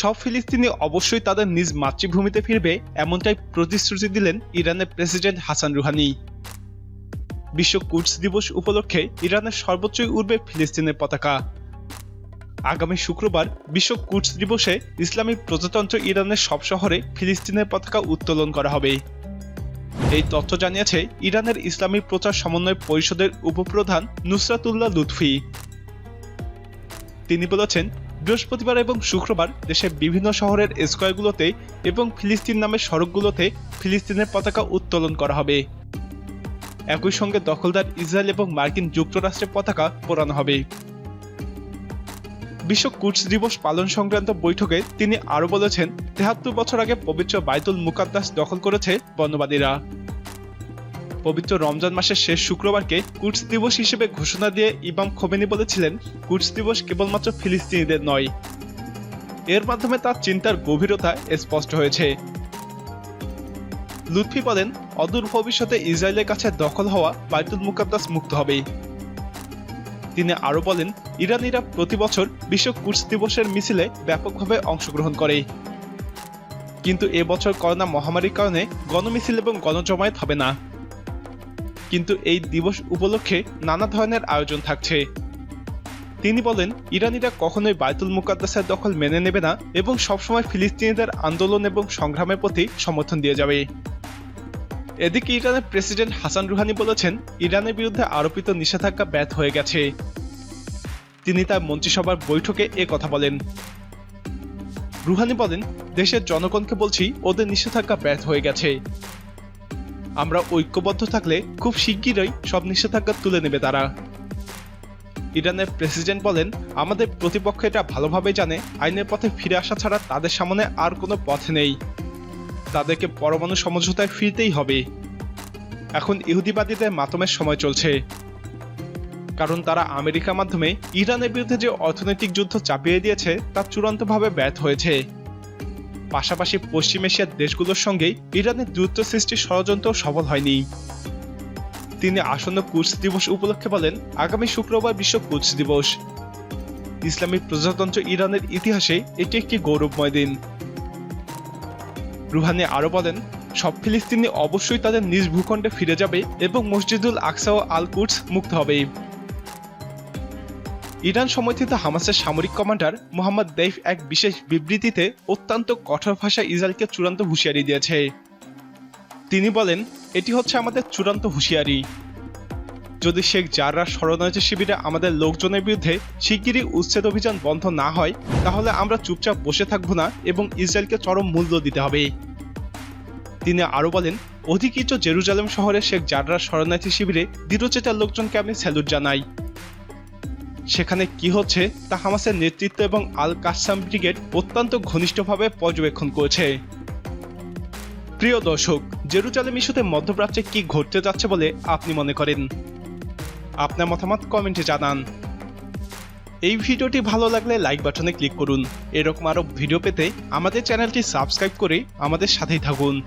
সব ফিলিস্তিনি অবশ্যই তাদের নিজ মাতৃভূমিতে ফিরবে, এমনটাই প্রতিশ্রুতি দিলেন ইরানের প্রেসিডেন্ট হাসান রুহানি। বিশ্ব কুডস দিবস উপলক্ষে ইরানের সর্বোচ্চই উঠবে ফিলিস্তিনের পতাকা। আগামী শুক্রবার বিশ্ব কুডস দিবসে ইসলামী প্রজাতন্ত্র ইরানের সব শহরে ফিলিস্তিনের পতাকা উত্তোলন করা হবে। এই তথ্য জানিয়েছে ইরানের ইসলামী প্রচার সমন্বয় পরিষদের উপপ্রধান নুসরাতুল্লাহ লুৎফি। তিনি বলেছেন বৃহস্পতিবার এবং শুক্রবার দেশের বিভিন্ন শহরের স্কয়ারগুলোতে এবং ফিলিস্তিন নামের সড়কগুলোতে ফিলিস্তিনের পতাকা উত্তোলন করা হবে। একই সঙ্গে দখলদার ইসরায়েল এবং মার্কিন যুক্তরাষ্ট্রের পতাকা পোড়ানো হবে। বিশ্ব কুডস দিবস পালন সংক্রান্ত বৈঠকে তিনি আরও বলেছেন, তেহাত্তর বছর আগে পবিত্র বাইতুল মুকাদ্দাস দখল করেছে বর্ণবাদীরা। পবিত্র রমজান মাসের শেষ শুক্রবারকে কুডস দিবস হিসেবে ঘোষণা দিয়ে ইমাম খোমেনি বলেছিলেন কুডস দিবস কেবলমাত্র ফিলিস্তিনিদের নয়। এর মাধ্যমে তার চিন্তার গভীরতা স্পষ্ট হয়েছে। লুৎফি বলেন, অদূর ভবিষ্যতে ইসরায়েলের কাছে দখল হওয়া বাইতুল মুকাদ্দাস মুক্ত হবে তিনি আরও বলেন, ইরানিরা প্রতি বছর বিশ্ব কুডস দিবসের মিছিলে ব্যাপকভাবে অংশগ্রহণ করে। কিন্তু এবছর করোনা মহামারীর কারণে গণমিছিল এবং গণজমায়েত হবে না। কিন্তু এই দিবস উপলক্ষে নানা ধরনের আয়োজন থাকছে। তিনি বলেন, ইরানিরা কখনোই বায়তুল মুকাদ্দাসের দখল মেনে নেবে না এবং সবসময় ফিলিস্তিনিদের আন্দোলন এবং সংগ্রামের প্রতি সমর্থন দিয়ে যাবে। এদিকে ইরানের প্রেসিডেন্ট হাসান রুহানি বলেছেন, ইরানের বিরুদ্ধে আরোপিত নিষেধাজ্ঞা ব্যর্থ হয়ে গেছে। তিনি তার মন্ত্রিসভার বৈঠকে এ কথা বলেন। রুহানি বলেন, দেশের জনগণকে বলছি, ওদের নিষেধাজ্ঞা ব্যর্থ হয়ে গেছে। আমরা ঐক্যবদ্ধ থাকলে খুব শিগগিরই সব নিষেধাজ্ঞা তুলে নেবে তারা। ইরানের প্রেসিডেন্ট বলেন, আমাদের প্রতিপক্ষ এটা ভালোভাবে জানে, আইনের পথে ফিরে আসা ছাড়া তাদের সামনে আর কোনো পথ নেই। তাদেরকে পরমাণু সমঝোতায় ফিরতেই হবে। এখন ইহুদিবাদীদের মাতমের সময় চলছে। কারণ তারা আমেরিকার মাধ্যমে ইরানের বিরুদ্ধে যে অর্থনৈতিক যুদ্ধ চাপিয়ে দিয়েছে, তা চূড়ান্তভাবে ব্যর্থ হয়েছে। পাশাপাশি পশ্চিম এশিয়ার দেশগুলোর সঙ্গে ইরানের দ্রুত সৃষ্টির ষড়যন্ত্র সফল হয়নি। তিনি আসন্ন কুচ দিবস উপলক্ষে বলেন, আগামী শুক্রবার বিশ্ব কুচ দিবস। ইসলামী প্রজাতন্ত্র ইরানের ইতিহাসে এটি একটি গৌরবময় দিন। রুহানি আরও বলেন, সব ফিলিস্তিনি অবশ্যই তাদের নিজ ভূখণ্ডে ফিরে যাবে এবং মসজিদুল আকসা ও আল কুটস মুক্ত হবে। ইরান সমর্থিত হামাসের সামরিক কমান্ডার মোহাম্মদ দেইফ এক বিশেষ বিবৃতিতে অত্যন্ত কঠোর ভাষায় ইসরায়েলকে চূড়ান্ত হুঁশিয়ারি দিয়েছে। তিনি বলেন, এটি হচ্ছে আমাদের চূড়ান্ত হুঁশিয়ারি। যদি শেখ জাররা শরণার্থী শিবিরে আমাদের লোকজনের বিরুদ্ধে শিগগিরই উচ্ছেদ অভিযান বন্ধ না হয়, তাহলে আমরা চুপচাপ বসে থাকব না এবং ইসরায়েলকে চরম মূল্য দিতে হবে। তিনি আরও বলেন, অধিকৃত জেরুজালেম শহরে শেখ জাররা শরণার্থী শিবিরে দৃঢ়চেতার লোকজনকে আমি স্যালুট জানাই। সেখানে কি হচ্ছে তা হামাসের নেতৃত্ব এবং আল কাসাম ব্রিগেড অত্যন্ত ঘনিষ্ঠভাবে পর্যবেক্ষণ করেছে। প্রিয় দর্শক, জেরুজালেম ইস্যুতে মধ্যপ্রাচ্যে কি ঘটতে যাচ্ছে বলে আপনি মনে করেন? আপনার মতামত কমেন্টে জানান। এই ভিডিওটি ভালো লাগলে লাইক বাটনে ক্লিক করুন। এরকম আরও ভিডিও পেতে আমাদের চ্যানেলটি সাবস্ক্রাইব করে আমাদের সাথেই থাকুন।